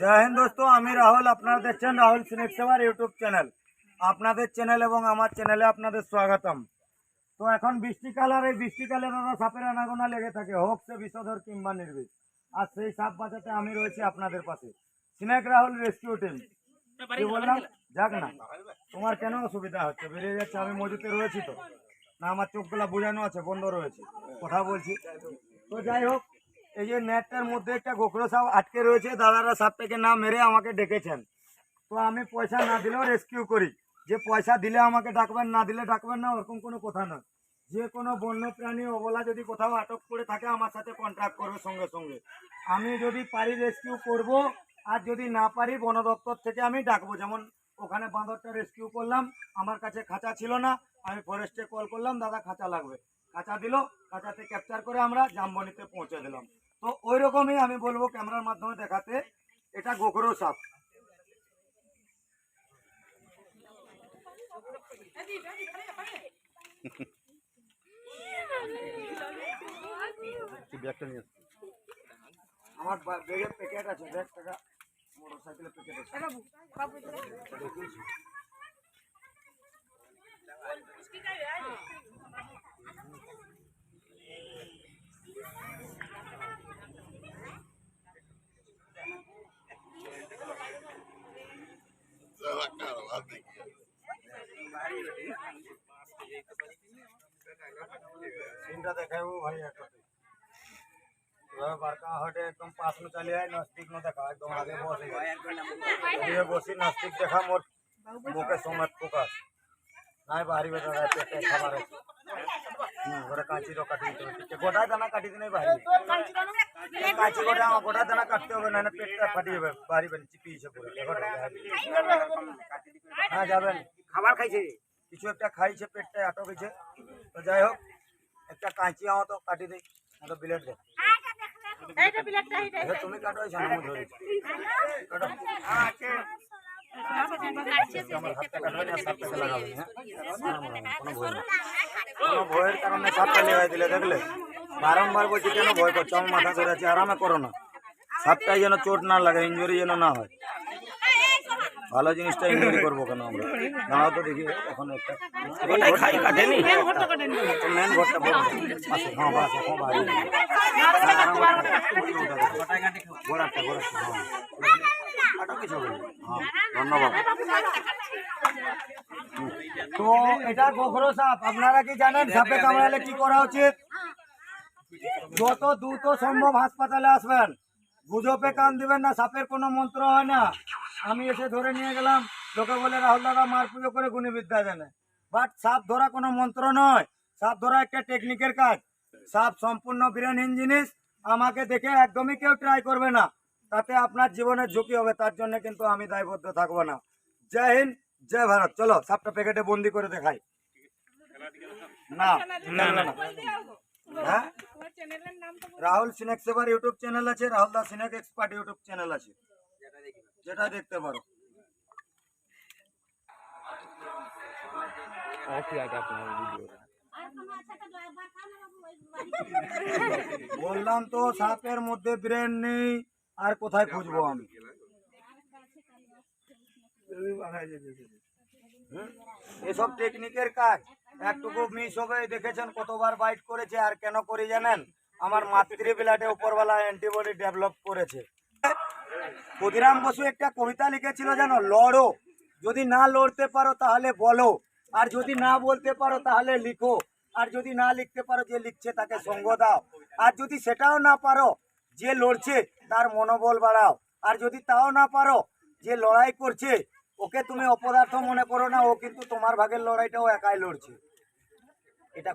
জয় হিন্দ দোস্ত, আমি রাহুল, আপনারা দেখছেন রাহুল সিনেক সেবার ইউটিউব চ্যানেল। আপনাদের চ্যানেল এবং আমার চ্যানেলে আপনাদের স্বাগতম। তো এখন বৃষ্টিকাল আর এই বৃষ্টিকালে দাদা সাপের আনাগোনা লেগে থাকে, হোক সে বিষধর কিংবা নির্বিষ। আর সেই সাপ বাঁচাতে আমি রয়েছি আপনাদের পাশে। Snake Rahul rescue team. কি বললাম? যাক না। তোমার কেন অসুবিধা হচ্ছে? বেরিয়ে যাচ্ছে, আমি মজুতে রয়েছি তো। না, আমার চোখগুলা বোঝানো আছে, বন্ধ রয়েছে। কথা বলছি। তো যাই হোক এই যে নেটটার মধ্যে একটা গোখরো সাপ আটকে রয়েছে, দাদারা সাপটাকে না মেরে আমাকে ডেকেছেন। তো আমি পয়সা না দিলেও রেস্কিউ করি। যে পয়সা দিলে আমাকে ডাকবেন, না দিলে ডাকবেন না, ওরকম কোনো কথা নয়। যে কোনো বন্য প্রাণী অবলা যদি কোথাও আটক করে থাকে, আমার সাথে কন্ট্যাক্ট করবে সঙ্গে সঙ্গে। আমি যদি পারি রেস্কিউ করব, আর যদি না পারি, বন দপ্তর থেকে আমি ডাকবো। যেমন ওখানে বাঁদরটা রেস্কিউ করলাম, আমার কাছে খাঁচা ছিল না, আমি ফরেস্টে কল করলাম, দাদা খাঁচা লাগবে। খাঁচা দিল, খাঁচাতে ক্যাপচার করে আমরা জামবনিতে পৌঁছে দিলাম। তো ওই রকমই আমি বলব ক্যামেরার মাধ্যমে দেখাতে। এটা গোখরো সাপ। আমার বা- ব্যাগে প্যাকেট আছে দেখ টাকা। মোটর সাইকেলের প্যাকেট আছে जवाब नहीं किया सीधा वो भाई बड़का हट एकदम पास में चले आए नज़दीक में देखा, एकदम आगे बस ये बसी नज़दीक देखा मोर मुके सोमत फोकस ना बाहरी बता रहा है पेट खबर गोटा कांची रो काटी दो गोटा दाना काटी नहीं बाहरी कांची गोटा गोटा दाना काटते हो ना पेट फाटी बाहरी बन, चिपी से पूरा। হ্যাঁ যাবেন খাবার খাইছে। কিছু একটা খাইছে পেটটা আটক হয়েছে তো যাই হোক একটা কাঁচি আমার তো কাটি দিই তো বিলেট দে। তুমি কাটো ভয়ের কারণে সাপটা লেগাই দিলে দেখলে? বারংবার বলছি কেন ভয় করছ? আমার মাথা ধরে আছে আরামে করো না। সাপটাই যেন চোট না লাগে ইঞ্জুরি যেন না হয়। ভালো জিনিসটা ইঞ্জুরি করব কেন আমরা? দাঁড়াও তো দেখি এখন একটা খাই কাটেনি? মেন ঘরটা বড় পাশে হ্যাঁ বাস হ্যাঁ না। হ্যাঁ ধন্যবাদ। তো এটা গোখরো সাপ। আপনারা কি জানেন সাপে কামড়ালে কি করা উচিত? যত দ্রুত সম্ভব হাসপাতালে আসবেন। গুজবে কান দিবেন না সাপের কোনো মন্ত্র হয় না। আমি এসে ধরে নিয়ে গেলাম। লোকে বলে, রাহুল দাদা, মার পুজো করে গুণবিদ্যা জানে। বাট সাপ ধরা কোনো মন্ত্র নয়। সাপ ধরা একটা টেকনিকের কাজ। সাপ সম্পূর্ণ ব্রেনহীন জিনিস আমাকে দেখে একদমই কেউ ট্রাই করবে না। তাতে আপনার জীবনের ঝুঁকি হবে। তার জন্য কিন্তু আমি দায়বদ্ধ থাকব না। জয় হিন্দ, জয় ভারত। চলো, সাপটা প্যাকেটে বন্দি করে দেখাই। না না না। হ্যাঁ? রাহুল সিনেক সেবার ইউটিউব চ্যানেল আছে। Rahul da snake expert YouTube channel আছে। যেটা দেখতে পারো। বললাম তো সাপের মধ্যে ব্রেন নেই আর কোথায় খুঁজবো আমি? এসব টেকনিকের কাজ। একটুকু মিস হবে দেখেছেন কতবার বাইট করেছে আর কেন করে জানেন? আমার মাতৃ বিলাটে উপরওয়ালা অ্যান্টিবডি ডেভেলপ করেছে। ক্ষুদিরাম বসু একটা কবিতা লিখেছিল জানো লড়ো। যদি না লড়তে পারো তাহলে বলো। আর যদি না বলতে পারো তাহলে লিখো। আর যদি না লিখতে পারো যে লিখছে তাকে সঙ্গ দাও। আর যদি সেটাও না পারো যে লড়ছে তার মনোবল বাড়াও। আর যদি তাও না পারো যে লড়াই করছে, ওকে তুমি অপদার্থ মনে করো না, ও কিন্তু তোমার ভাগের লড়াইটাও একাই লড়ছে। এটা